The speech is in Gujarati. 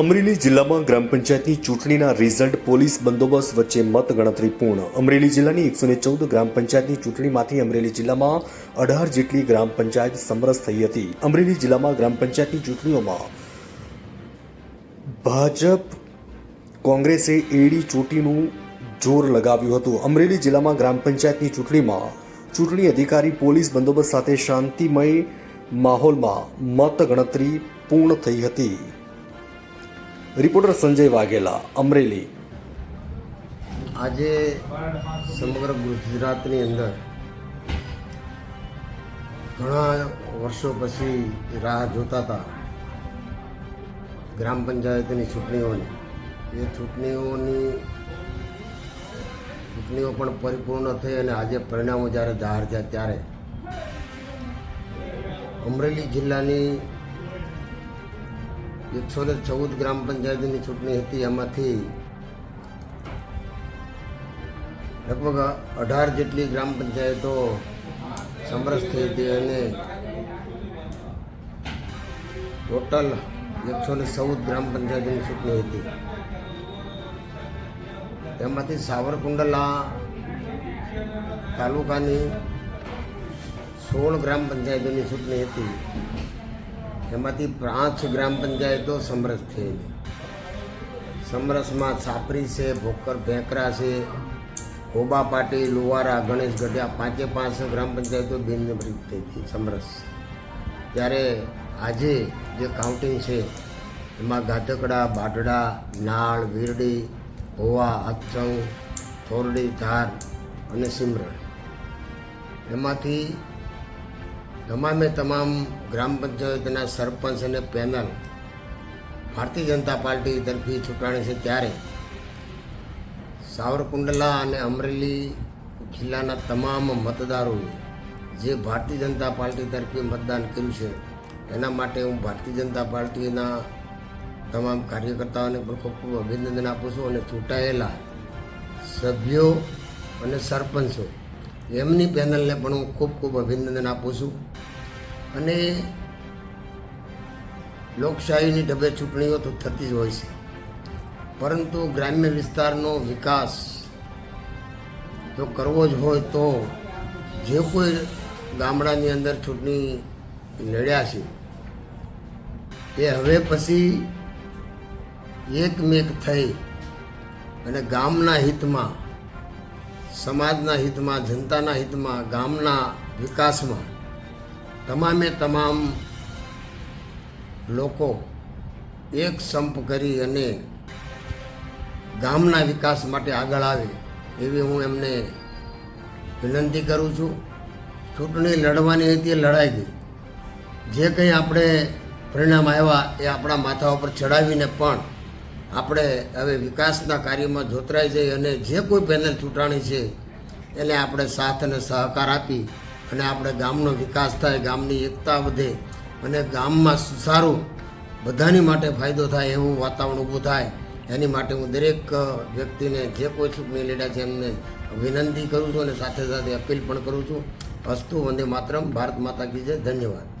અમરેલી જિલ્લામાં ગ્રામ પંચાયતની ચૂંટણીના રિઝલ્ટ, પોલીસ બંદોબસ્ત વચ્ચે મત ગણતરી પૂર્ણ. અમરેલી જિલ્લાની એકસો ને ચૌદ ગ્રામ પંચાયતની ચૂંટણીમાંથી અમરેલી જિલ્લામાં અઢાર જેટલી ગ્રામ પંચાયત સમરસ થઈ હતી. અમરેલી જિલ્લામાં ગ્રામ પંચાયતની ચૂંટણીઓમાં ભાજપ, કોંગ્રેસે એડી ચોટીનું જોર લગાવ્યું હતું. અમરેલી જિલ્લામાં ગ્રામ પંચાયતની ચૂંટણીમાં ચૂંટણી અધિકારી, પોલીસ બંદોબસ્ત સાથે શાંતિમય માહોલમાં મત ગણતરી પૂર્ણ થઈ હતી. રિપોર્ટર સંજય વાઘેલા, અમરેલી. આજે સમગ્ર ગુજરાતની અંદર ઘણા વર્ષો પછી રાહ જોતા હતા ગ્રામ પંચાયતની ચૂંટણીઓની. એ ચૂંટણીઓની ચૂંટણીઓ પણ પરિપૂર્ણ થઈ અને આજે પરિણામો જ્યારે જાહેર થયા ત્યારે અમરેલી જિલ્લાની એકસો ને ચૌદ ગ્રામ પંચાયતની ચૂંટણી હતી એમાંથી લગભગ અઢાર જેટલી ગ્રામ પંચાયતો સમરસ થઈ હતી અને ટોટલ એકસો ને ચૌદ ગ્રામ પંચાયતની ચૂંટણી હતી. તેમાંથી સાવરકુંડલા તાલુકાની સોળ ગ્રામ પંચાયતોની ચૂંટણી હતી. એમાંથી પાંચ ગ્રામ પંચાયતો સમરસ થયેલી સમરસમાં છાપરી છે, ભોકર ભેંકરા છે હોબા પાટી, લુવારા, ગણેશ ગઢિયા પાંચે પાંચ ગ્રામ પંચાયતો બિનનિવૃત્ત થઈ હતી સમરસ. ત્યારે આજે જે કાઉન્ટિંગ છે, એમાં ગાધકડા, બાઢડા, નાળ, વીરડી, હોવા અચંગ થોરડી, ધાર અને સિમરણ એમાંથી તમામે તમામ ગ્રામ પંચાયતના સરપંચ અને પેનલ ભારતીય જનતા પાર્ટી તરફી ચૂંટાણી છે ત્યારે સાવરકુંડલા અને અમરેલી જિલ્લાના તમામ મતદારોએ જે ભારતીય જનતા પાર્ટી તરફી મતદાન કર્યું છે, એના માટે હું ભારતીય જનતા પાર્ટીના તમામ કાર્યકર્તાઓને પણ ખૂબ ખૂબ અભિનંદન આપું છું અને ચૂંટાયેલા સભ્યો અને સરપંચો, એમની પેનલને પણ હું ખૂબ ખૂબ અભિનંદન આપું છું. અને લોકશાહીની ઢબે ચૂંટણીઓ તો થતી જ હોય છે. પરંતુ ગ્રામ્ય વિસ્તારનો વિકાસ જો કરવો જ હોય તો જે કોઈ ગામડાની અંદર ચૂંટણી લડ્યા છે, એ હવે પછી એકમેક થઈ અને ગામના હિતમાં, સમાજના હિતમાં, જનતાના હિતમાં, ગામના વિકાસમાં તમામે તમામ લોકો એક સંપ કરી અને ગામના વિકાસ માટે આગળ આવે એવી હું એમને વિનંતી કરું છું. ચૂંટણી લડવાની હતી એ લડાઈ ગઈ. જે કંઈ આપણે પરિણામ આવ્યા એ આપણા માથા ઉપર ચડાવીને પણ આપણે હવે વિકાસના કાર્યમાં જોતરાઈ જઈ અને જે કોઈ પેનલ ચૂંટાણી છે એને આપણે સાથ અને સહકાર આપી અને આપણે ગામનો વિકાસ થાય, ગામની એકતા વધે અને ગામમાં સારું બધાની માટે ફાયદો થાય એવું વાતાવરણ ઊભું થાય. એની માટે હું દરેક વ્યક્તિને જે કોઈ ચૂંટણી લીધા છે એમને વિનંતી કરું છું અને સાથે સાથે અપીલ પણ કરું છું. અસ્તુ વંદે માતરમ, ભારત માતા કી જય. ધન્યવાદ.